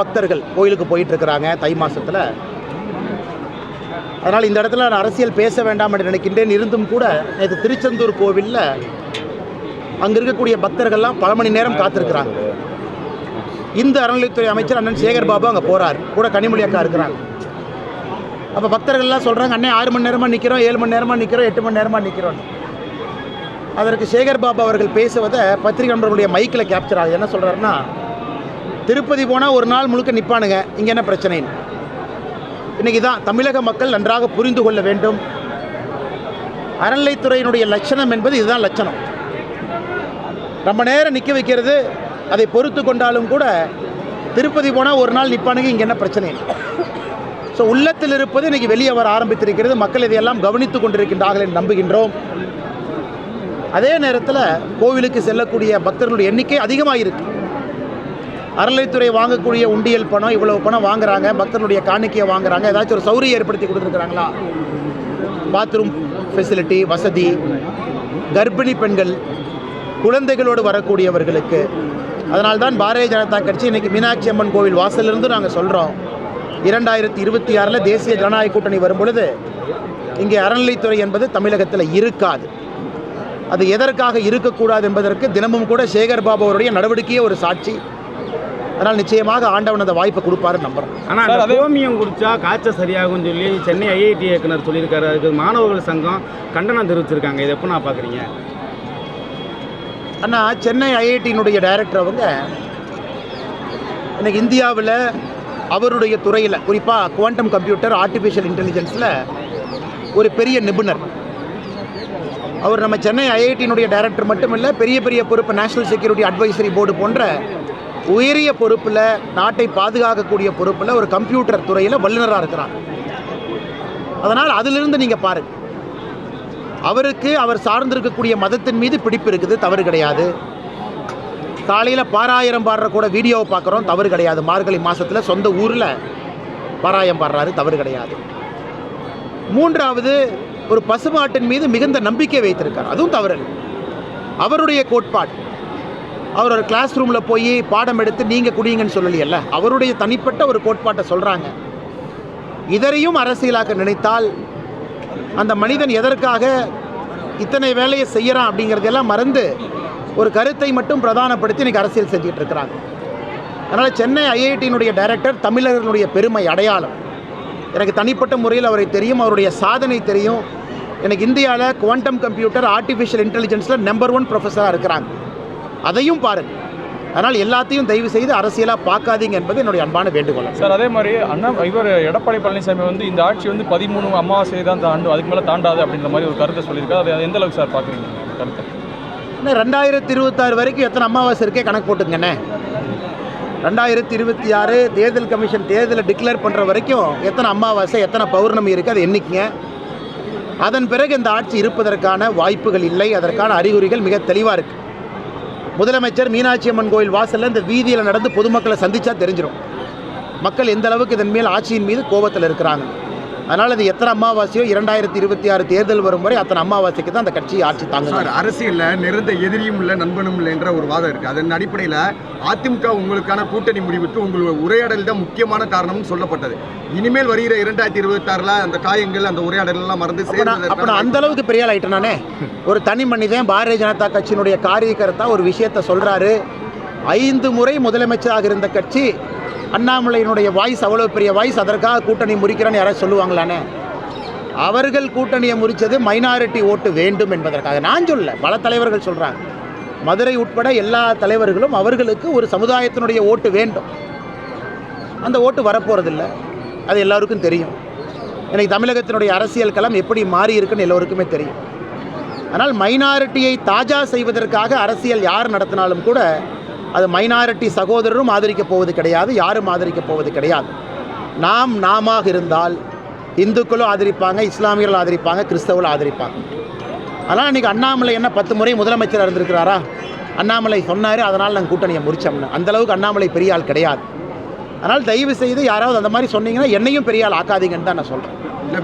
பக்தர்கள் கோயிலுக்கு போயிட்டு இருக்கிறாங்க தை மாசத்துல. அதனால் இந்த இடத்துல நான் அரசியல் பேச வேண்டாம் என்று நினைக்கின்றேன். இருந்தும் கூட நேற்று திருச்செந்தூர் கோவிலில் அங்கே இருக்கக்கூடிய பக்தர்கள்லாம் பல மணி நேரம் காத்திருக்கிறாங்க. இந்து அறநிலைத்துறை அமைச்சர் அண்ணன் சேகர் பாபு அங்கே போகிறார் கூட கனிமொழி அக்கா இருக்கிறாங்க. அப்போ பக்தர்கள்லாம் சொல்கிறாங்க அண்ணே ஆறு மணி நேரமாக நிற்கிறோம் ஏழு மணி நேரமாக நிற்கிறோம் எட்டு மணி நேரமாக நிற்கிறோம் அதற்கு சேகர் பாபு அவர்கள் பேசுவதை பத்திரிகை நண்பர்களுடைய மைக்கில் கேப்சர் ஆகுது. என்ன சொல்கிறாருன்னா திருப்பதி போனால் ஒரு நாள் முழுக்க நிற்பானுங்க இங்கே என்ன பிரச்சனைன்னு இன்னைக்கு தான் தமிழக மக்கள் நன்றாக புரிந்து கொள்ள வேண்டும். அறநிலைத்துறையினுடைய லட்சணம் என்பது இதுதான் லட்சணம். ரொம்ப நேரம் நிற்க வைக்கிறது அதை பொறுத்து கொண்டாலும் கூட திருப்பதி போனால் ஒரு நாள் நிற்பானுங்க இங்கே என்ன பிரச்சனை? ஸோ உள்ளத்தில் இருப்பது இன்னைக்கு வெளியே வர ஆரம்பித்திருக்கிறது. மக்கள் இதையெல்லாம் கவனித்து கொண்டிருக்கின்றார்கள் என்று நம்புகின்றோம். அதே நேரத்தில் கோவிலுக்கு செல்லக்கூடிய பக்தர்களுடைய எண்ணிக்கை அதிகமாக இருக்குது அறநிலைத்துறை வாங்கக்கூடிய உண்டியல் பணம் இவ்வளவு பணம் வாங்குறாங்க பக்தர்களுடைய காணிக்கையை வாங்குறாங்க ஏதாச்சும் ஒரு சௌரியம் ஏற்படுத்தி கொடுத்துருக்குறாங்களா? பாத்ரூம் ஃபெசிலிட்டி வசதி கர்ப்பிணி பெண்கள் குழந்தைகளோடு வரக்கூடியவர்களுக்கு. அதனால்தான் பாரதிய ஜனதா கட்சி இன்னைக்கு மீனாட்சி அம்மன் கோவில் வாசலிருந்து நாங்கள் சொல்கிறோம் இரண்டாயிரத்தி இருபத்தி ஆறில் தேசிய ஜனநாயக கூட்டணி வரும்பொழுது இங்கே அறநிலைத்துறை என்பது தமிழகத்தில் இருக்காது. அது எதற்காக இருக்கக்கூடாது என்பதற்கு தினமும் கூட சேகர் பாபு அவருடைய நடவடிக்கையே ஒரு சாட்சி. அதனால் நிச்சயமாக ஆண்டவன் அந்த வாய்ப்பை கொடுப்பாருன்னு நம்புறோம். ஆனால் கோமியம் குடிச்சா காய்ச்சல் சரியாகும்னு சொல்லி சென்னை ஐஐடி இயக்குனர் சொல்லியிருக்காரு. அதுக்கு மாணவர்கள் சங்கம் கண்டனம் தெரிவிச்சிருக்காங்க. இதை எப்போ நான் பார்க்குறீங்க அண்ணா சென்னை ஐஐடியினுடைய டைரக்டர் அவங்க இன்னைக்கு இந்தியாவில் அவருடைய துறையில் குறிப்பாக குவாண்டம் கம்ப்யூட்டர் ஆர்டிஃபிஷியல் இன்டெலிஜென்ஸில் ஒரு பெரிய நிபுணர். அவர் நம்ம சென்னை ஐஐடியினுடைய டைரக்டர் மட்டும் இல்லை பெரிய பெரிய பொறுப்பு நேஷனல் செக்யூரிட்டி அட்வைசரி போர்டு போன்ற உயரிய பொறுப்பில் நாட்டை பாதுகாக்கக்கூடிய பொறுப்பில் ஒரு கம்ப்யூட்டர் துறையில் வல்லுநராக இருக்கிறார். அதனால் அதிலிருந்து நீங்கள் பாருங்கள் அவருக்கு அவர் சார்ந்திருக்கக்கூடிய மதத்தின் மீது பிடிப்பு இருக்குது தவறு கிடையாது. காலையில் பாராயிரம் பாடுற கூட வீடியோவை பார்க்குறோம் தவறு கிடையாது. மார்கழி மாதத்தில் சொந்த ஊரில் பாராயம் பாடுறாரு தவறு கிடையாது. மூன்றாவது ஒரு பசுமாட்டின் மீது மிகுந்த நம்பிக்கை வைத்திருக்கார் அதுவும் தவறு அவருடைய கோட்பாடு. அவர் ஒரு கிளாஸ் ரூமில் போய் பாடம் எடுத்து நீங்கள் குடியுங்கன்னு சொல்லலையல்ல? அவருடைய தனிப்பட்ட ஒரு கோட்பாட்டை சொல்கிறாங்க இதரையும் அரசியலாக்க நினைத்தால் அந்த மனிதன் எதற்காக இத்தனை வேலையை செய்கிறான் அப்படிங்கிறதெல்லாம் மறந்து ஒரு கருத்தை மட்டும் பிரதானப்படுத்தி இன்றைக்கி அரசியல் செஞ்சுட்டு இருக்கிறாங்க. அதனால் சென்னை ஐஐடியினுடைய டைரக்டர் தமிழர்களுடைய பெருமை அடையாளம். எனக்கு தனிப்பட்ட முறையில் அவரை தெரியும் அவருடைய சாதனை தெரியும். எனக்கு இந்தியாவில் குவாண்டம் கம்ப்யூட்டர் ஆர்டிஃபிஷியல் இன்டெலிஜென்ஸில் நம்பர் ஒன் ப்ரொஃபஸராக இருக்கிறாங்க. அதையும் பாருங்கள் அதனால் எல்லாத்தையும் தயவு செய்து அரசியலாக பார்க்காதீங்க என்பது என்னுடைய அன்பான வேண்டுகோள். சார் அதே மாதிரி அண்ணா இவர் எடப்பாடி பழனிசாமி வந்து இந்த ஆட்சி வந்து பதிமூணு அமாவாசை தான் தாண்டும் அதுக்கு மேலே தாண்டாது அப்படின்ற மாதிரி ஒரு கருத்தை சொல்லியிருக்காரு. அது எந்த அளவுக்கு சார் பார்க்குறீங்க கருத்தை? இன்னும் ரெண்டாயிரத்தி இருபத்தாறு வரைக்கும் எத்தனை அமாவாசை இருக்கே கணக்கு போட்டுங்கண்ணே ரெண்டாயிரத்தி இருபத்தி ஆறு தேர்தல் கமிஷன் தேர்தலை டிக்ளேர் பண்ணுற வரைக்கும் எத்தனை அமாவாசை எத்தனை பௌர்ணமி இருக்குது அதை எண்ணிக்கங்க. அதன் பிறகு இந்த ஆட்சி இருப்பதற்கான வாய்ப்புகள் இல்லை அதற்கான அறிகுறிகள் மிக தெளிவாக இருக்குது முதலமைச்சர் மீனாட்சி அம்மன் கோயில் வாசலில் இந்த வீதியில் நடந்து பொதுமக்களை சந்தித்தா தெரிஞ்சிடும் மக்கள் எந்த அளவுக்கு இதன் மேல் ஆட்சியின் மீது கோபத்தில் இருக்கிறாங்க. அதனால் அது எத்தனை அமாவாசையோ இரண்டாயிரத்தி இருபத்தி ஆறு தேர்தல் வரும் வரை அத்தனை அமாவாசைக்கு தான் அந்த கட்சி ஆட்சி தாங்குது. சார் அரசியல்ல நிறந்த எதிரியும் இல்லை நண்பனும் இல்லை என்ற ஒரு வாதம் இருக்கு. அதன் அடிப்படையில் அதிமுக உங்களுக்கான கூட்டணி முடிவுக்கு உங்களோட உரையாடல் தான் முக்கியமான காரணம்னு சொல்லப்பட்டது. இனிமேல் வருகிற இரண்டாயிரத்தி இருபத்தாறுல அந்த காயங்கள் அந்த உரையாடல் எல்லாம் மறந்து அப்ப நான் அந்த அளவுக்கு பெரிய ஆள் நானே. ஒரு தனி மனிதன் பாரதிய ஜனதா கட்சியினுடைய காரியகர்த்தா ஒரு விஷயத்த சொல்றாரு. ஐந்து முறை முதலமைச்சராக இருந்த கட்சி அண்ணாமலையினுடைய வாய்ஸ் அவ்வளோ பெரிய வாய்ஸ் அதற்காக கூட்டணி முறிக்கிறேன்னு யாராவது சொல்லுவாங்களானே? அவர்கள் கூட்டணியை முறித்தது மைனாரிட்டி ஓட்டு வேண்டும் என்பதற்காக. நான் சொல்ல பல தலைவர்கள் சொல்கிறாங்க மதுரை உட்பட எல்லா தலைவர்களும் அவர்களுக்கு ஒரு சமுதாயத்தினுடைய ஓட்டு வேண்டும். அந்த ஓட்டு வரப்போகிறதில்ல அது எல்லாருக்கும் தெரியும். எனக்கு தமிழகத்தினுடைய அரசியல் களம் எப்படி மாறி இருக்குன்னு எல்லோருக்குமே தெரியும். ஆனால் மைனாரிட்டியை தாஜா செய்வதற்காக அரசியல் யார் நடத்தினாலும் கூட அது மைனாரிட்டி சகோதரரும் ஆதரிக்கப் போவது கிடையாது யாரும் ஆதரிக்கப் போவது கிடையாது. நாம் நாமாக இருந்தால் இந்துக்களும் ஆதரிப்பாங்க இஸ்லாமியர்கள் ஆதரிப்பாங்க கிறிஸ்தவர்கள் ஆதரிப்பாங்க. ஆனால் இன்றைக்கி அண்ணாமலை என்ன பத்து முறை முதலமைச்சராக இருந்திருக்கிறாரா? அண்ணாமலை சொன்னார் அதனால் நாங்கள் கூட்டணியை முடிச்சோம்னு அந்த அளவுக்கு அண்ணாமலை பெரிய ஆள் கிடையாது. அதனால் தயவு செய்து யாராவது அந்த மாதிரி சொன்னீங்கன்னா என்னையும் பெரிய ஆள் ஆக்காதீங்கன்னு தான் நான் சொல்கிறேன்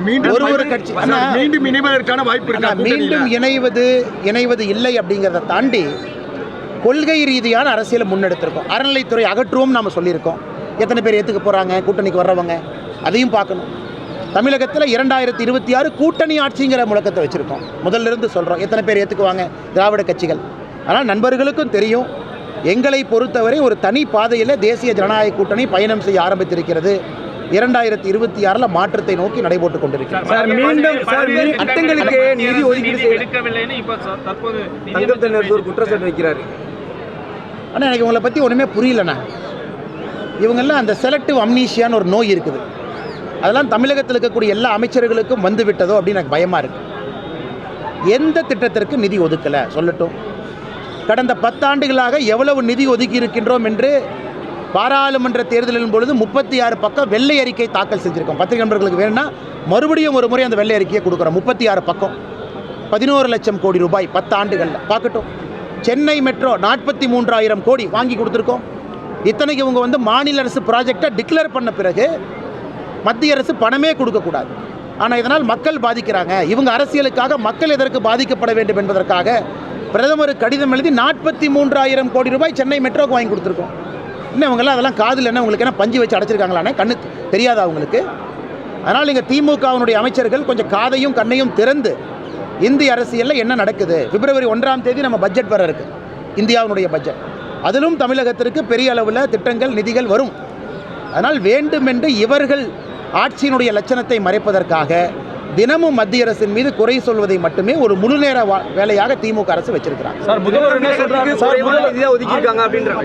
மீண்டும் ஒரு ஒரு கட்சி- மீண்டும் இணைவதற்கான வாய்ப்பு மீண்டும்? இணைவது இணைவது இல்லை அப்படிங்கிறத தாண்டி கொள்கை ரீதியான அரசியலை முன்னெடுத்திருக்கோம். அறநிலைத்துறை அகற்றுவோம் நாம் சொல்லியிருக்கோம். எத்தனை பேர் ஏற்றுக்க போகிறாங்க கூட்டணிக்கு வர்றவங்க அதையும் பார்க்கணும். தமிழகத்தில் இரண்டாயிரத்தி இருபத்தி ஆறு கூட்டணி ஆட்சிங்கிற முழக்கத்தை வச்சுருக்கோம். முதல்ல இருந்து சொல்கிறோம் எத்தனை பேர் ஏற்றுக்குவாங்க திராவிட கட்சிகள். ஆனால் நண்பர்களுக்கும் தெரியும் எங்களை பொறுத்தவரை ஒரு தனி பாதையில் தேசிய ஜனநாயக கூட்டணி பயணம் செய்ய ஆரம்பித்திருக்கிறது. இரண்டாயிரத்தி இருபத்தி ஆறில் மாற்றத்தை நோக்கி தங்கத்தினர் ஒரு குற்றச்சாட்டு வைக்கிறாரு. ஆனால் எனக்கு இவங்களை பற்றி ஒன்றுமே புரியலண்ணா. இவங்கெல்லாம் அந்த செலக்டிவ் அம்னீஷியான்னு ஒரு நோய் இருக்குது. அதெல்லாம் தமிழகத்தில் இருக்கக்கூடிய எல்லா அமைச்சர்களுக்கும் வந்து விட்டதோ அப்படின்னு எனக்கு பயமாக இருக்குது எந்த திட்டத்திற்கு நிதி ஒதுக்கலை? சொல்லட்டும். கடந்த பத்தாண்டுகளாக எவ்வளவு நிதி ஒதுக்கி இருக்கின்றோம் என்று பாராளுமன்ற தேர்தலின் பொழுது முப்பத்தி ஆறு பக்கம் வெள்ளை அறிக்கை தாக்கல் செஞ்சுருக்கோம். பத்திரிகை நண்பர்களுக்கு வேணும்னா மறுபடியும் ஒரு முறை அந்த வெள்ளை அறிக்கையை கொடுக்குறோம். முப்பத்தி ஆறு பக்கம். பதினோரு லட்சம் கோடி ரூபாய் பத்தாண்டுகளில். பார்க்கட்டும். சென்னை மெட்ரோ நாற்பத்தி மூன்றாயிரம் கோடி வாங்கி கொடுத்துருக்கோம். இத்தனைக்கு இவங்க வந்து மாநில அரசு ப்ராஜெக்டை டிக்ளேர் பண்ண பிறகு மத்திய அரசு பணமே கொடுக்கக்கூடாது ஆனால் இதனால் மக்கள் பாதிக்கிறாங்க. இவங்க அரசியலுக்காக மக்கள் எதற்கு பாதிக்கப்பட வேண்டும் என்பதற்காக பிரதமர் கடிதம் எழுதி நாற்பத்தி மூன்றாயிரம் கோடி ரூபாய் சென்னை மெட்ரோக்கு வாங்கி கொடுத்துருக்கோம். இன்னும் அவங்கெல்லாம் அதெல்லாம் காதில் என்ன உங்களுக்கு என்ன பஞ்சு வச்சு அடைச்சிருக்காங்களானே கண்ணு தெரியாதா அவங்களுக்கு அதனால் இங்கே திமுகவினுடைய அமைச்சர்கள் கொஞ்சம் காதையும் கண்ணையும் திறந்து இந்திய அரசியலில் என்ன நடக்குது? பிப்ரவரி ஒன்றாம் தேதி நம்ம பட்ஜெட் வர இருக்கு. இந்தியாவினுடைய பட்ஜெட் அதிலும் தமிழகத்திற்கு பெரிய அளவில் திட்டங்கள் நிதிகள் வரும். அதனால் வேண்டுமென்று இவர்கள் ஆட்சியினுடைய லட்சணத்தை மறைப்பதற்காக தினமும் மத்திய அரசின் மீது குறை சொல்வதை மட்டுமே ஒரு முழு நேர வா- வேலையாக திமுக அரசு வச்சிருக்கிறாங்க. சார் முதல்வர் என்ன சொல்றாரு? சார் முதல்வர் ஒதுக்கியிருக்காங்க அப்படின்றாங்க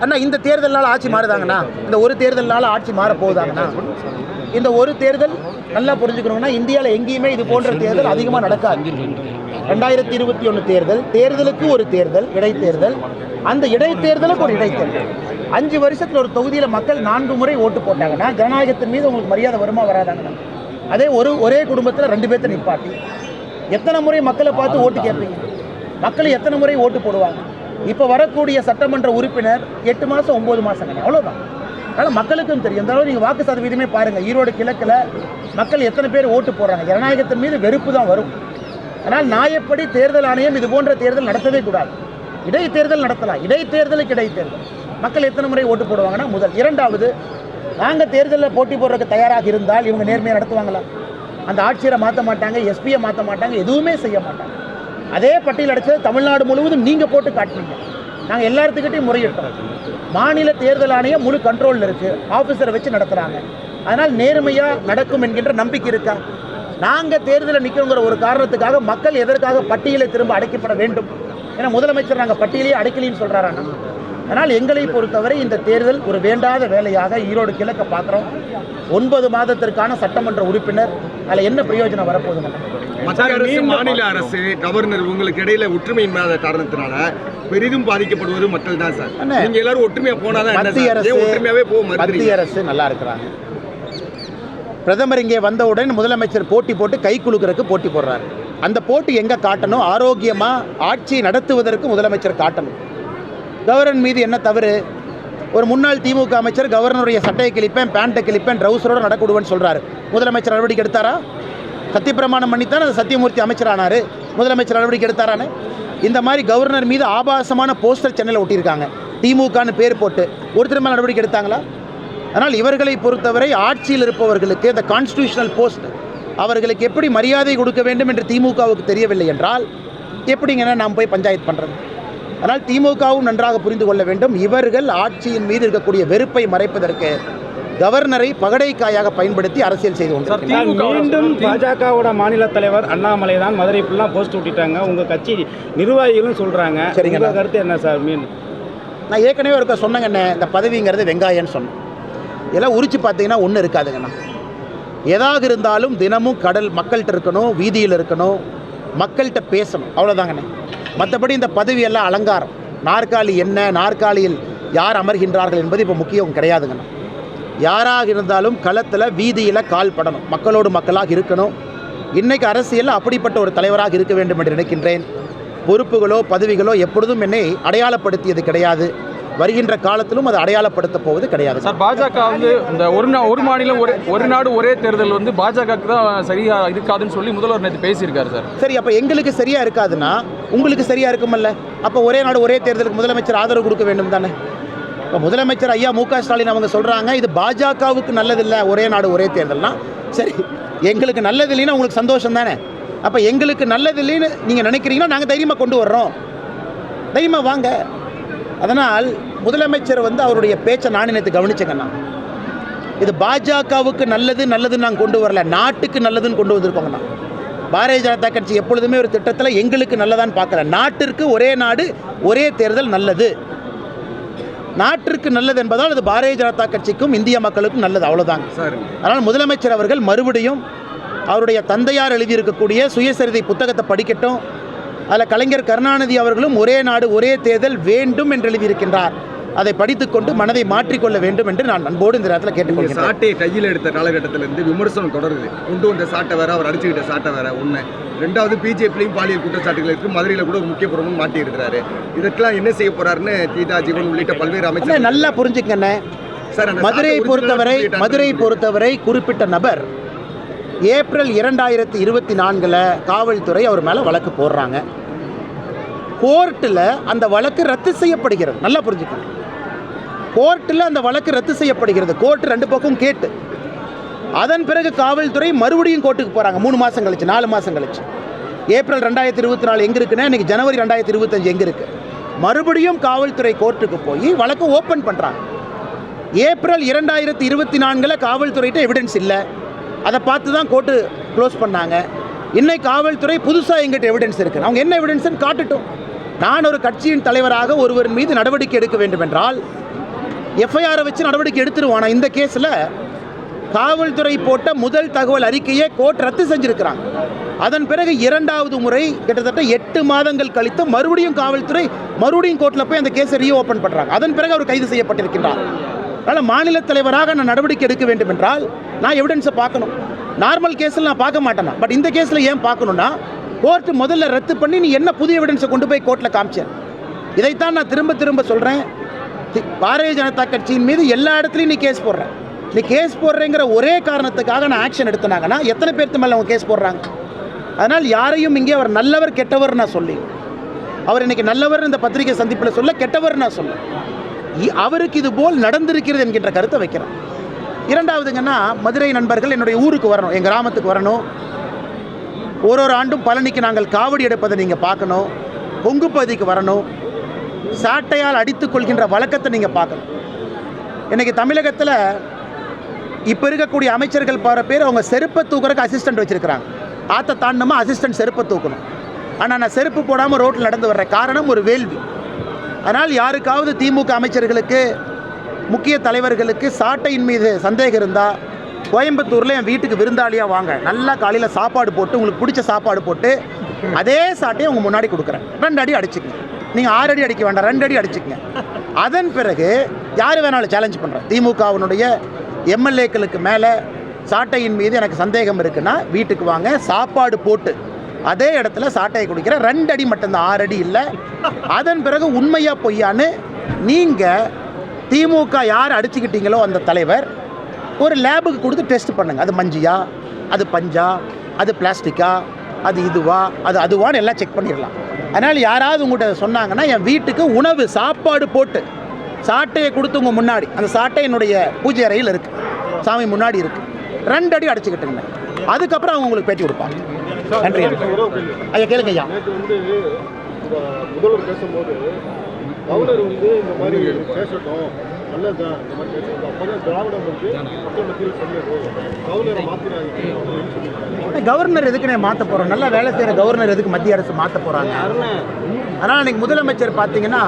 அண்ணா இந்த தேர்தலால் ஆட்சி மாறுதாங்கண்ணா. இந்த ஒரு தேர்தலால் ஆட்சி மாற போகுதாங்கண்ணா. இந்த ஒரு தேர்தல் நல்லா புரிஞ்சுக்கணும்னா இந்தியாவில் எங்கேயுமே இது போன்ற தேர்தல் அதிகமாக நடக்காது. ரெண்டாயிரத்தி இருபத்தி ஒன்று தேர்தல் தேர்தலுக்கு ஒரு தேர்தல் இடைத்தேர்தல் அந்த இடைத்தேர்தலுக்கு ஒரு இடைத்தேர்தல். அஞ்சு வருஷத்தில் ஒரு தொகுதியில் மக்கள் நான்கு முறை ஓட்டு போட்டாங்கன்னா ஜனநாயகத்தின் மீது உங்களுக்கு மரியாதை வருமா வராதாங்கண்ணா அதே ஒரு ஒரே குடும்பத்தில் ரெண்டு பேர்த்த நிப்பாட்டி எத்தனை முறை மக்களை பார்த்து ஓட்டு கேட்பீங்க? மக்கள் எத்தனை முறை ஓட்டு போடுவாங்க? இப்போ வரக்கூடிய சட்டமன்ற உறுப்பினர் எட்டு மாதம் ஒம்பது மாதங்க அவ்வளோதான் அதனால் மக்களுக்கும் தெரியும். இந்த அளவு நீங்கள் வாக்கு சதவீதமே பாருங்கள் ஈரோடு கிழக்கில் மக்கள் எத்தனை பேர் ஓட்டு போடுறாங்க? ஜனநாயகத்தின் மீது வெறுப்பு தான் வரும். ஆனால் நாயப்படி தேர்தல் ஆணையம் இது போன்ற தேர்தல் நடத்தவே கூடாது. இடைத்தேர்தல் நடத்தலாம். இடைத்தேர்தலுக்கு இடைத்தேர்தல். மக்கள் எத்தனை முறை ஓட்டு போடுவாங்கன்னா முதல் இரண்டாவது நாங்கள் தேர்தலில் போட்டி போடுறதுக்கு தயாராக இருந்தால் இவங்க நேர்மையாக நடத்துவாங்களா? அந்த ஆட்சியரை மாற்ற மாட்டாங்க எஸ்பியை மாற்ற மாட்டாங்க எதுவுமே செய்ய மாட்டாங்க. அதே பட்டியல் அடிச்சது தமிழ்நாடு முழுவதும் நீங்கள் போட்டு காட்டினீங்க நாங்கள் எல்லாத்துக்கிட்டையும் முறையிட்டோம். மாநில தேர்தல் ஆணையம் முழு கண்ட்ரோலில் இருக்குது ஆஃபீஸரை வச்சு நடத்துகிறாங்க அதனால் நேர்மையாக நடக்கும் என்கின்ற நம்பிக்கை இருக்கா? நாங்கள் தேர்தலில் நிற்கிறோங்கிற ஒரு காரணத்துக்காக மக்கள் எதற்காக பட்டியலை திரும்ப அடைக்கப்பட வேண்டும்? ஏன்னா முதலமைச்சர் நாங்கள் பட்டியலையே அடைக்கலின்னு சொல்கிறாராண்ணா அதனால் எங்களை பொறுத்தவரை இந்த தேர்தல் ஒரு வேண்டாத வேலையாக ஈரோடு கிழக்க பார்க்குறோம் ஒன்பது மாதத்திற்கான சட்டமன்ற உறுப்பினர் அதில் என்ன பிரயோஜனம் அரசு மாநில அரசு கவர்னர் உங்களுக்கு இடையில ஒற்றுமை இல்லாத காரணத்தினால பெரிதும் பாதிக்கப்படுவது மக்கள் தான் சார். நீங்க எல்லாரும் ஒற்றுமையா போனாதான் மத்திய? அரசு ஒற்றுமையாவே போக மத்திய அரசு நல்லா இருக்கிறாங்க. பிரதமர் இங்கே வந்தவுடன் முதலமைச்சர் போட்டி போட்டு கை குலுக்கிறதுக்கு போட்டி போடுறாரு. அந்த போட்டி எங்கே காட்டணும்? ஆரோக்கியமாக ஆட்சி நடத்துவதற்கு முதலமைச்சர் காட்டணும். கவர்னர் மீது என்ன தவறு? ஒரு முன்னாள் திமுக அமைச்சர் கவர்னருடைய சட்டையை கிழிப்பேன் பேண்ட்டை கிழிப்பேன் ட்ரௌசரோடு நடக்கூடுவேன்னு சொல்கிறாரு முதலமைச்சர் நடவடிக்கை எடுத்தாரா? சத்தியப்பிரமாணம் பண்ணித்தான் அது சத்தியமூர்த்தி அமைச்சரானார்? முதலமைச்சர் நடவடிக்கை எடுத்தாரானு இந்த மாதிரி கவர்னர் மீது ஆபாசமான போஸ்டர் சென்னையில் ஒட்டியிருக்காங்க. திமுகன்னு பேர் போட்டு. ஒருத்தர் மேலே நடவடிக்கை எடுத்தாங்களா? அதனால் இவர்களை பொறுத்தவரை ஆட்சியில் இருப்பவர்களுக்கு இந்த கான்ஸ்டியூஷனல் போஸ்ட் அவர்களுக்கு எப்படி மரியாதை கொடுக்க வேண்டும் என்று திமுகவுக்கு தெரியவில்லை என்றால் எப்படிங்கன்னா நாம் போய் பஞ்சாயத்து பண்ணுறது அதனால் திமுகவும் நன்றாக புரிந்து கொள்ள வேண்டும். இவர்கள் ஆட்சியின் மீது இருக்கக்கூடிய வெறுப்பை மறைப்பதற்கு கவர்னரை பகடைக்காயாக பயன்படுத்தி அரசியல் செய்து திமுக மீண்டும் பாஜகவோட மாநில தலைவர் அண்ணாமலை தான் மதுரை ஃபுல்லாக போஸ்ட் விட்டுட்டாங்க. உங்க கட்சி நிர்வாகிகளும் சொல்றாங்க. சரிங்க. கருத்து என்ன சார் மீன் நான் ஏற்கனவே ஒருக்க சொன்னேங்கண்ணே இந்த பதவிங்கிறது வெங்காயம்னு சொன்னேன். இதெல்லாம் உரிச்சு பார்த்தீங்கன்னா ஒன்றும் இருக்காதுங்கண்ணா எதாக இருந்தாலும் தினமும் கடல் மக்கள்கிட்ட இருக்கணும் வீதியில் இருக்கணும் மக்கள்கிட்ட பேசணும். அவ்வளோதாங்கண்ணே மற்றபடி இந்த பதவியெல்லாம் அலங்காரம். நாற்காலி என்ன நாற்காலியில் யார் அமர்கின்றார்கள் என்பது இப்போ முக்கியம் கிடையாதுங்கண்ணா. யாராக இருந்தாலும் களத்தில் வீதியில் கால் படணும். மக்களோடு மக்களாக இருக்கணும். இன்றைக்கு அரசியலில் அப்படிப்பட்ட ஒரு தலைவராக இருக்க வேண்டும் என்று நினைக்கின்றேன். பொறுப்புகளோ பதவிகளோ எப்பொழுதும் என்னை அடையாளப்படுத்தியது கிடையாது. வருகின்ற காலத்திலும் அது அடையாளப்படுத்த போவது கிடையாது. சார் பாஜக வந்து இந்த ஒரு நா ஒரு மாநிலம் ஒரே ஒரு நாடு ஒரே தேர்தல் வந்து பாஜகவுக்கு தான் சரியா இருக்காதுன்னு சொல்லி முதல்வர் நேற்று பேசியிருக்காரு சார். சரி அப்போ எங்களுக்கு சரியா இருக்காதுன்னா உங்களுக்கு சரியா இருக்குமல்ல? அப்போ ஒரே நாடு ஒரே தேர்தலுக்கு முதலமைச்சர் ஆதரவு கொடுக்க வேண்டும் தானே? இப்போ முதலமைச்சர் ஐயா மு க ஸ்டாலின் அவங்க சொல்றாங்க இது பாஜகவுக்கு நல்லதில்லை ஒரே நாடு ஒரே தேர்தல்னா. சரி எங்களுக்கு நல்லது இல்லைன்னா உங்களுக்கு சந்தோஷம் தானே? அப்போ எங்களுக்கு நல்லது இல்லைன்னு நீங்கள் நினைக்கிறீங்கன்னா நாங்கள் தைரியமாக கொண்டு வர்றோம். தைரியமாக வாங்க. அதனால் முதலமைச்சர் வந்து அவருடைய பேச்சை நான் நேற்று கவனிச்சேங்கண்ணா இது பாஜகவுக்கு நல்லது நல்லதுன்னு நாங்கள் கொண்டு வரல. நாட்டுக்கு நல்லதுன்னு கொண்டு வந்திருக்கோங்கண்ணா. பாரதிய ஜனதா கட்சி எப்பொழுதுமே ஒரு திட்டத்தில் எங்களுக்கு நல்லதான்னு பார்க்கல. நாட்டிற்கு ஒரே நாடு ஒரே தேர்தல் நல்லது. நாட்டிற்கு நல்லது என்பதால் அது பாரதிய ஜனதா கட்சிக்கும் இந்திய மக்களுக்கும் நல்லது. அவ்வளோதாங்க சார். அதனால் முதலமைச்சர் அவர்கள் மறுபடியும் அவருடைய தந்தையார் எழுதியிருக்கக்கூடிய சுயசரிதை புத்தகத்தை படிக்கட்டும். அதில் கலைஞர் கருணாநிதி அவர்களும் ஒரே நாடு ஒரே தேர்தல் வேண்டும் என்று எழுதியிருக்கின்றார். அதை படித்துக்கொண்டு மனதை மாற்றிக்கொள்ள வேண்டும் என்று நான் அன்போடு இந்த நேரத்தில் கேட்டுக்கொள்கிறேன் சாட்டையை கையில் எடுத்த காலகட்டத்தில இருந்து விமர்சனம் தொடருது. கொண்டு வந்த சாட்டை வேற அவர் அடிச்சுக்கிட்ட சாட்டை வேற ஒண்ணு. ரெண்டாவது பிஜேபிலையும் பாலியல் குற்றச்சாட்டுகள் இருக்கு. மதுரையில கூட ஒரு முக்கிய பிரமுகம் மாட்டி இருக்கிறாரு இதற்கெல்லாம் என்ன செய்ய போறாருன்னு கீதா ஜீவன் உள்ளிட்ட பல்வேறு அமைச்சர் நல்லா புரிஞ்சுக்கண்ணே மதுரையை சாட்டை பொறுத்தவரை original ஆ மதுரை சொல்லிட்டாங்க. பொறுத்தவரை குறிப்பிட்ட நபர் ஏப்ரல் இரண்டாயிரத்தி இருபத்தி நான்கில் காவல்துறை அவர் மேலே வழக்கு போடுறாங்க. கோர்ட்டில் அந்த வழக்கு ரத்து செய்யப்படுகிறது. நல்லா புரிஞ்சுக்கணும் கோர்ட்டில் அந்த வழக்கு ரத்து செய்யப்படுகிறது. கோர்ட்டு ரெண்டு பக்கம் கேட்டு. அதன் பிறகு காவல்துறை மறுபடியும் கோர்ட்டுக்கு போகிறாங்க மூணு மாதம் கழிச்சு நாலு மாதம் கழிச்சு. ஏப்ரல் ரெண்டாயிரத்தி இருபத்தி நாலு எங்கே இருக்குன்னா இன்றைக்கி ஜனவரி ரெண்டாயிரத்தி இருபத்தஞ்சு எங்கே இருக்குது மறுபடியும் காவல்துறை கோர்ட்டுக்கு போய் வழக்கு ஓப்பன் பண்ணுறாங்க ஏப்ரல் இரண்டாயிரத்தி இருபத்தி நான்கில் காவல்துறைகிட்ட எவிடன்ஸ் இல்லை. அதை பார்த்து தான் கோர்ட்டு க்ளோஸ் பண்ணாங்க. இன்னைக்கு காவல்துறை புதுசாக எங்கிட்ட எவிடன்ஸ் இருக்குது அவங்க என்ன எவிடன்ஸ்னு காட்டட்டும். நான் ஒரு கட்சியின் தலைவராக ஒருவரின் மீது நடவடிக்கை எடுக்க வேண்டும் என்றால் எஃப்ஐஆரை வச்சு நடவடிக்கை எடுத்துருவோம். ஆனால் இந்த கேஸில் காவல்துறை போட்ட முதல் தகவல் அறிக்கையை கோர்ட் ரத்து செஞ்சிருக்கிறாங்க. அதன் பிறகு இரண்டாவது முறை கிட்டத்தட்ட எட்டு மாதங்கள் கழித்து மறுபடியும் காவல்துறை மறுபடியும் கோர்ட்டில் போய் அந்த கேஸை ரீஓப்பன் பண்ணுறாங்க அதன் பிறகு அவர் கைது செய்யப்பட்டிருக்கிறார் அதனால் மாநில தலைவராக நான் நடவடிக்கை எடுக்க வேண்டும் என்றால் நான் எவிடன்ஸை பார்க்கணும். நார்மல் கேஸில் நான் பார்க்க மாட்டேனா? பட் இந்த கேஸில் ஏன் பார்க்கணுன்னா கோர்ட்டு முதல்ல ரத்து பண்ணி நீ என்ன புதிய எவிடன்ஸை கொண்டு போய் கோர்ட்டில் காமிச்சேன் இதைத்தான் நான் திரும்ப திரும்ப சொல்கிறேன் பாரதிய ஜனதா கட்சியின் மீது எல்லா இடத்துலையும் நீ கேஸ் போடுறேன் நீ கேஸ் போடுறேங்கிற ஒரே காரணத்துக்காக நான் ஆக்ஷன் எடுத்தனாங்கன்னா எத்தனை பேர்த்து மேலே அவங்க கேஸ் போடுறாங்க? அதனால் யாரையும் இங்கே அவர் நல்லவர் கெட்டவர் நான் சொல்லி அவர் இன்னைக்கு நல்லவர் இந்த பத்திரிகை சந்திப்பில் சொல்ல கெட்டவர் நான் சொல்ல அவருக்கு இது போல் நடந்திருக்கிறது என்கின்ற கருத்தை வைக்கிறேன் இரண்டாவதுங்கன்னா மதுரை நண்பர்கள் என்னுடைய ஊருக்கு வரணும் என் கிராமத்துக்கு வரணும். ஒரு ஒரு ஆண்டும் பழனிக்கு நாங்கள் காவடி எடுப்பதை நீங்கள் பார்க்கணும் கொங்கு பகுதிக்கு வரணும். சாட்டையால் அடித்துக் கொள்கின்ற வழக்கத்தை நீங்கள் பார்க்கணும். இன்றைக்கி தமிழகத்தில் இப்போ இருக்கக்கூடிய அமைச்சர்கள் போகிற பேர் அவங்க செருப்பை தூக்குறதுக்கு அசிஸ்டன்ட் வச்சுருக்கிறாங்க. ஆற்ற தாண்டணுமா அசிஸ்டன்ட் செருப்பை தூக்கணும். ஆனால் நான் செருப்பு போடாமல் ரோட்டில் நடந்து வர்ற காரணம் ஒரு வேள்வி. அதனால் யாருக்காவது திமுக அமைச்சர்களுக்கு முக்கிய தலைவர்களுக்கு சாட்டையின் மீது சந்தேகம் இருந்தால் கோயம்புத்தூரில் என் வீட்டுக்கு விருந்தாளியாக வாங்க. நல்லா காலையில் சாப்பாடு போட்டு உங்களுக்கு பிடிச்ச சாப்பாடு போட்டு அதே சாட்டையை உங்கள் முன்னாடி கொடுக்குறேன். ரெண்டு அடி அடிச்சுக்கங்க. நீங்கள் ஆறு அடி அடிக்க வேண்டாம் ரெண்டு அடி அடிச்சுக்கங்க. அதன் பிறகு யார் வேணாலும் சேலஞ்ச் பண்ணுறேன் திமுகவினுடைய எம்எல்ஏக்களுக்கு மேலே சாட்டையின் மீது எனக்கு சந்தேகம் இருக்குன்னா வீட்டுக்கு வாங்க சாப்பாடு போட்டு அதே இடத்துல சாட்டையை குடிக்கிற ரெண்டு அடி மட்டும்தான் ஆறு அடி இல்லை. அதன் பிறகு உண்மையா பொய்யான்னு நீங்கள் திமுக யார் அடிச்சுக்கிட்டீங்களோ அந்த தலைவர் ஒரு லேபுக்கு கொடுத்து டெஸ்ட் பண்ணுங்க. அது மஞ்சியா? அது பஞ்சா? அது பிளாஸ்டிக்கா? அது இதுவா? அது அதுவான்னு எல்லாம் செக் பண்ணிடலாம். அதனால் யாராவது உங்கள்கிட்ட சொன்னாங்கன்னா என் வீட்டுக்கு உணவு சாப்பாடு போட்டு சாட்டையை கொடுத்து உங்கள் முன்னாடி அந்த சாட்டை என்னுடைய பூஜை அறையில் இருக்குது சாமி முன்னாடி இருக்குது ரெண்டு அடி அடிச்சுக்கிட்டுங்க. அதுக்கப்புறம் அவங்க உங்களுக்கு பேட்டி கொடுப்பாங்க. நன்றி ஐயா கேளுங்க ஐயா. முதல்வர் பேசும்போது கவர்னர் வந்து இந்த மாதிரி பேசட்டும் நல்லதுதான் இந்த மாதிரி பேசட்டும். அப்போதான் திராவிடம் வந்து மக்கள் மத்தியில் சொன்னது கவர்னரை எதுக்குண்ணே மாற்ற போகிறோம் நல்லா வேலை செய்கிற கவர்னர் எதுக்கு மத்திய அரசு மாற்ற போகிறாங்க அதனால் இன்னைக்கு முதலமைச்சர் பார்த்தீங்கன்னா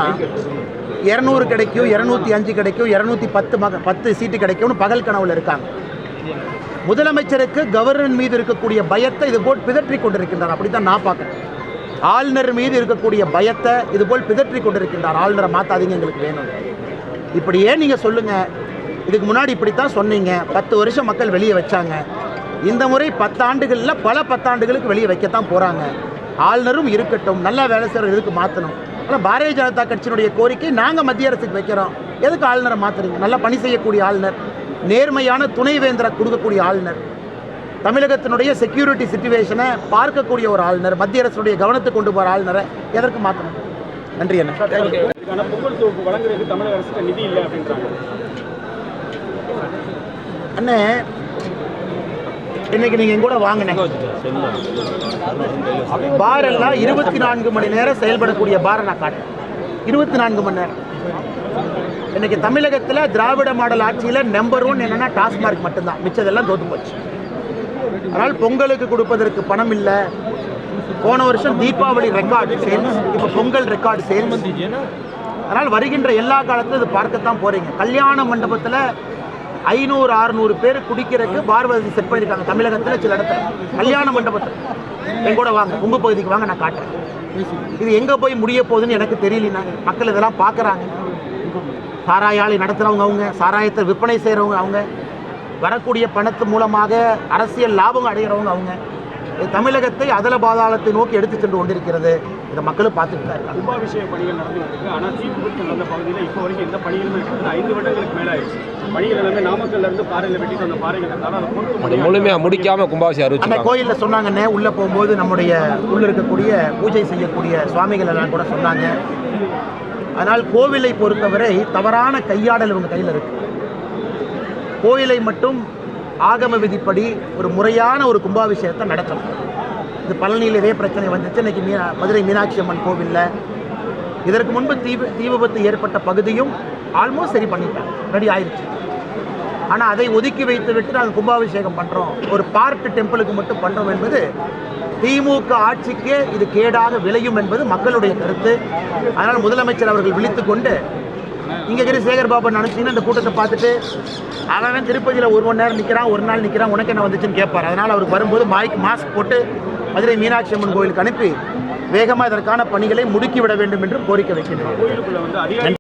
இரநூறு கிடைக்கும் இரநூத்தி அஞ்சு கிடைக்கும் இரநூத்தி பத்து மக பத்து சீட்டு கிடைக்கும்னு பகல் கனவுல இருக்காங்க. முதலமைச்சருக்கு கவர்னர் மீது இருக்கக்கூடிய பயத்தை இது போல் பிதற்றி கொண்டிருக்கின்றார். அப்படி தான் நான் பார்க்குறேன். ஆளுநர் மீது இருக்கக்கூடிய பயத்தை இது போல் பிதற்றி கொண்டிருக்கின்றார். ஆளுநரை மாற்றாதீங்க எங்களுக்கு வேணும். இப்படியே நீங்கள் சொல்லுங்கள் இதுக்கு முன்னாடி இப்படித்தான் சொன்னீங்க. பத்து வருஷம் மக்கள் வெளியே வச்சாங்க. இந்த முறை பத்தாண்டுகளில் பல பத்தாண்டுகளுக்கு வெளியே வைக்கத்தான் போகிறாங்க ஆளுநரும் இருக்கட்டும் நல்லா வேலை செய்கிற இதுக்கு மாற்றணும் ஆனால் பாரதிய ஜனதா கட்சியினுடைய கோரிக்கை நாங்கள் மத்திய அரசுக்கு வைக்கிறோம். எதுக்கு ஆளுநரை மாற்றுறீங்க நல்லா பணி செய்யக்கூடிய ஆளுநர். நேர்மையான துணைவேந்தரை கொடுக்கக்கூடிய ஆளுநர். தமிழகத்தினுடைய செக்யூரிட்டி சுச்சுவேஷனை பார்க்கக்கூடிய ஒரு ஆளுநர் மத்திய அரசுடைய கவனத்துக்கு கொண்டு போகிற ஆளுநரை எதற்கு மாற்றணும் நன்றி என்ன இதுக்கான பொங்கல் தொகுப்பு வழங்குறதுக்கு தமிழக அரசு நிதி இல்லை அப்படின்றாங்க. அண்ணே இன்னைக்கு நீங்கள் எங்கூட வாங்கினேன் பார் எல்லாம் இருபத்தி நான்கு மணி நேரம் செயல்படக்கூடிய பாரை நான் காட்டேன் இருபத்தி நான்கு மணி நேரம். இன்னைக்கு தமிழகத்தில் திராவிட மாடல் ஆட்சியில் நம்பர் ஒன் என்னென்னா டாஸ்மார்க் மட்டும்தான். மிச்சதெல்லாம் தோத்து போச்சு அதனால் பொங்கலுக்கு கொடுப்பதற்கு பணம் இல்லை. போன வருஷம் தீபாவளி ரெக்கார்டு சேல்ஸ் இப்போ பொங்கல் ரெக்கார்டு சேல்ஸ் அதனால் வருகின்ற எல்லா காலத்திலும் இது பார்க்கத்தான் போகிறீங்க கல்யாண மண்டபத்தில் ஐநூறு அறுநூறு பேர் குடிக்கிறதுக்கு பார் வசதி செட் பண்ணியிருக்காங்க தமிழகத்தில் சில இடத்துல. கல்யாண மண்டபத்தில். என் கூட வாங்க. உங்கள் பகுதிக்கு வாங்க நான் காட்டுறேன். இது எங்கே போய் முடிய போகுதுன்னு எனக்கு தெரியலண்ணா மக்கள் இதெல்லாம் பார்க்குறாங்க. சாராய ஆலை நடத்துகிறவங்க அவங்க சாராயத்தை விற்பனை செய்கிறவங்க அவங்க வரக்கூடிய பணத்து மூலமாக அரசியல் லாபம் அடைகிறவங்க அவங்க. தமிழகத்தை அதல பாதாளத்தை நோக்கி எடுத்து சென்று கொண்டிருக்கிறது. இதை மக்களும் பார்த்துட்டு தான் இருக்காங்க. கும்பாபிஷேக பணிகள் நடந்துட்டு இருக்கு ஆனால் தீ விபத்து நடந்த பகுதியில் இப்போ வரைக்கும் எந்த பணிகளுமே நடந்து ஐந்து வருடங்களுக்கு மேலே ஆயிடுச்சு பணிகள் எல்லாமே நாமக்கல்ல இருந்து பாறையில் வெட்டிட்டு வந்த பாறைகள் இருந்தாலும் அதை பொறுத்து முழுமையாக முடிக்காம கும்பாபிஷேகம் அந்த அறிவிச்சிருக்காங்க கோயிலில் சொன்னாங்கன்னே உள்ளே போகும்போது நம்முடைய உள்ள இருக்கக்கூடிய பூஜை செய்யக்கூடிய சுவாமிகள் எல்லாம் கூட சொன்னாங்க. அதனால் கோவிலை பொறுத்தவரை தவறான கையாடல் இவங்க கையில் இருக்கு. கோயிலை மட்டும் ஆகம விதிப்படி ஒரு முறையான ஒரு கும்பாபிஷேகத்தை நடத்தணும். இது பழனியில் இதே பிரச்சனை வந்துச்சு. இன்னைக்கு மீனா மதுரை மீனாட்சி அம்மன் கோவிலில். இதற்கு முன்பு தீ தீ விபத்து ஏற்பட்ட பகுதியும் ஆல்மோஸ்ட் சரி பண்ணிட்டாங்க. ரெடி ஆயிடுச்சு ஆனால் அதை ஒதுக்கி வைத்து விட்டு நாங்கள் கும்பாபிஷேகம் பண்ணுறோம் ஒரு பார்ட் டெம்பிளுக்கு மட்டும் பண்ணுறோம் என்பது திமுக ஆட்சிக்கே இது கேடாக விளையும் என்பது மக்களுடைய கருத்து. அதனால் முதலமைச்சர் அவர்கள் விழித்து கொண்டு இங்கே இருக்கிற சேகர் பாபா நினச்சிங்கன்னா இந்த கூட்டத்தை பார்த்துட்டு அவன் திருப்பதியில் ஒரு மணி நேரம் நிற்கிறான் ஒரு நாள் நிற்கிறான் உனக்கு என்ன வந்துச்சுன்னு கேட்பார். அதனால் அவருக்கு வரும்போது மாய்க்கு மாஸ்க் போட்டு மதுரை மீனாட்சி அம்மன் கோயிலுக்கு அனுப்பி வேகமாக இதற்கான பணிகளை முடுக்கி விட வேண்டும் என்று கோரிக்கை வைக்கின்றார்